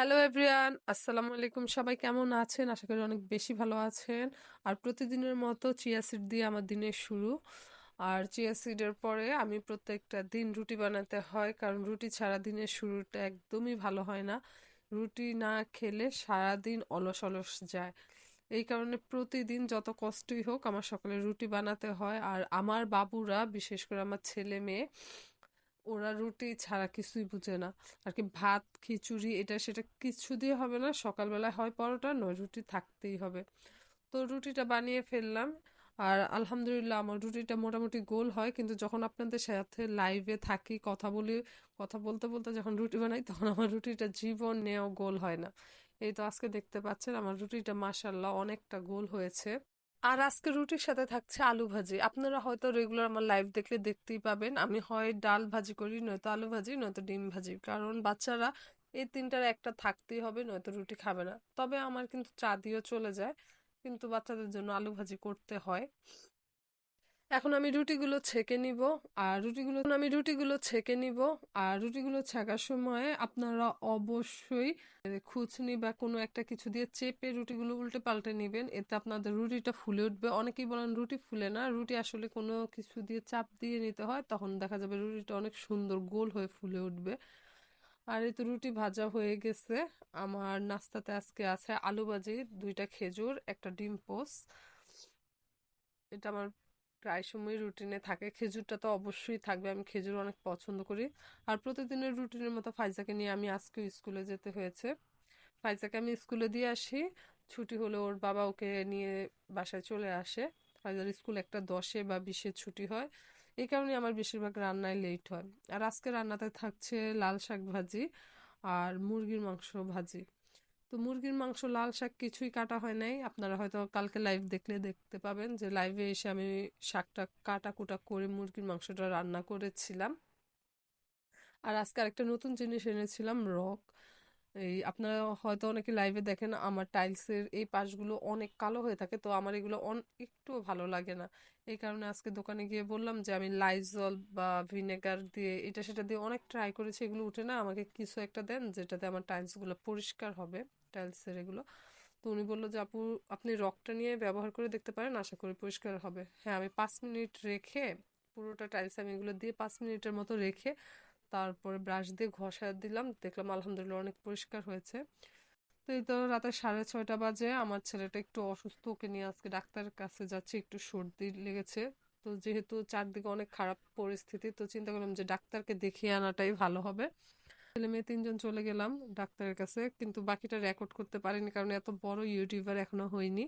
Hello everyone, আসসালামু আলাইকুম। সবাই কেমন আছেন? আশা করি অনেক বেশি ভালো আছেন। আর প্রতিদিনের মতো চিয়া সিড দিয়ে আমার দিনের শুরু। আর চিয়া সিডের পরে আমি প্রত্যেকটা দিন রুটি বানাতে হয়, কারণ রুটি ছাড়া দিনের শুরুটা একদমই ভালো হয় না। রুটি না খেলে সারা দিন অলস অলস যায়। এই কারণে প্রতিদিন যত কষ্টই হোক, আমার সকালে রুটি বানাতে হয়। আর আমার বাবুরা, বিশেষ করে আমার ছেলে মেয়ে ওরা রুটি ছাড়া কিছুই বুঝে না। আর কি ভাত, খিচুড়ি এটা সেটা কিছু দিয়ে হবে না, সকালবেলায় হয় পরোটা, নয় রুটি থাকতেই হবে। তো রুটিটা বানিয়ে ফেললাম। আর আলহামদুলিল্লাহ আমার রুটিটা মোটামুটি গোল হয়, কিন্তু যখন আপনাদের সাথে লাইভে থাকি, কথা বলি, কথা বলতে বলতে যখন রুটি বানাই, তখন আমার রুটিটা জীবন নেও গোল হয় না। এই তো আজকে দেখতে পাচ্ছেন, আমার রুটিটা মাসাল্লাহ অনেকটা গোল হয়েছে। আর আজকে রুটির সাথে থাকছে আলু ভাজি। আপনারা হয়তো রেগুলার আমার লাইভ দেখলে দেখতেই পাবেন, আমি হয় ডাল ভাজি করি, নয়তো আলু ভাজি, নয়তো ডিম ভাজি। কারণ বাচ্চারা এই তিনটার একটা থাকতেই হবে, নয়তো রুটি খাবে না। তবে আমার কিন্তু চা দিয়েও চলে যায়, কিন্তু বাচ্চাদের জন্য আলু ভাজি করতে হয়। এখন আমি রুটিগুলো ছেঁকে নিব, আর রুটিগুলো আমি রুটিগুলো ছেঁকে নিব, আর রুটিগুলো ছেঁকার সময় আপনারা অবশ্যই খুচনি বা কোনো একটা কিছু দিয়ে চেপে রুটিগুলো উল্টে পাল্টে নেবেন। এতে আপনাদের রুটিটা ফুলে উঠবে। অনেকেই বলেন রুটি ফুলে না, রুটি আসলে কোনো কিছু দিয়ে চাপ দিয়ে নিতে হয়, তখন দেখা যাবে রুটিটা অনেক সুন্দর গোল হয়ে ফুলে উঠবে। আর এই তো রুটি ভাজা হয়ে গেছে। আমার নাস্তাতে আজকে আছে আলু ভাজি, দুইটা খেজুর, একটা ডিম পোস এটা আমার প্রায় সময় রুটিনে থাকে। খেজুরটা তো অবশ্যই থাকবে, আমি খেজুর অনেক পছন্দ করি। আর প্রতিদিনের রুটিনের মতো ফাইজাকে নিয়ে আমি আজকেও স্কুলে যেতে হয়েছে। ফাইজাকে আমি স্কুলে দিয়ে আসি। ছুটি হলে ওর বাবা ওকে নিয়ে বাসায় চলে আসে। ফাইজার স্কুল একটা দশে বা বিশে ছুটি হয়। এই কারণে আমার বেশিরভাগ রান্নায় লেট হয়। আর আজকে রান্নাতে থাকছে লাল শাক ভাজি আর মুরগির মাংস ভাজি। তো মুরগির মাংস, লাল শাক কিছুই কাটা হয় নাই। আপনারা হয়তো কালকে লাইভ দেখলে দেখতে পাবেন যে লাইভে এসে আমি শাকটা কাটা কুটা করে মুরগির মাংসটা রান্না করেছিলাম। আর আজকে আরেকটা নতুন জিনিস এনেছিলাম, রক। এই আপনারা হয়তো অনেকে লাইভে দেখেন, আমার টাইলসের এই পাশগুলো অনেক কালো হয়ে থাকে, তো আমার এগুলো অন, একটুও ভালো লাগে না। এই কারণে আজকে দোকানে গিয়ে বললাম যে আমি লাইজল বা ভিনেগার দিয়ে, এটা সেটা দিয়ে অনেক ট্রাই করেছি, এগুলো উঠে না, আমাকে কিছু একটা দেন যেটাতে আমার টাইলসগুলো পরিষ্কার হবে। টাইলসের এগুলো। তো উনি বলল যে, আপু, আপনি রকটা নিয়ে ব্যবহার করে দেখতে পারেন, আশা করি পরিষ্কার হবে। হ্যাঁ আমি পাঁচ মিনিট রেখে পুরোটা টাইলস আমি এগুলো দিয়ে পাঁচ মিনিটের মতো রেখে তারপরে ব্রাশ দিয়ে ঘষা দিলাম। দেখলাম আলহামদুলিল্লাহ অনেক পরিষ্কার হয়েছে। তো এই তো রাতে সাড়ে ছয়টা বাজে। আমার ছেলেটা একটু অসুস্থ, ওকে নিয়ে আজকে ডাক্তারের কাছে যাচ্ছি, একটু সর্দি লেগেছে। তো যেহেতু চারদিকে অনেক খারাপ পরিস্থিতি, তো চিন্তা করলাম যে, ডাক্তারকে দেখিয়ে আনাটাই ভালো হবে। ছেলে মেয়ে তিনজন চলে গেলাম ডাক্তারের কাছে, কিন্তু বাকিটা রেকর্ড করতে পারিনি কারণ এত বড় ইউটিউবার এখনও হয়নি।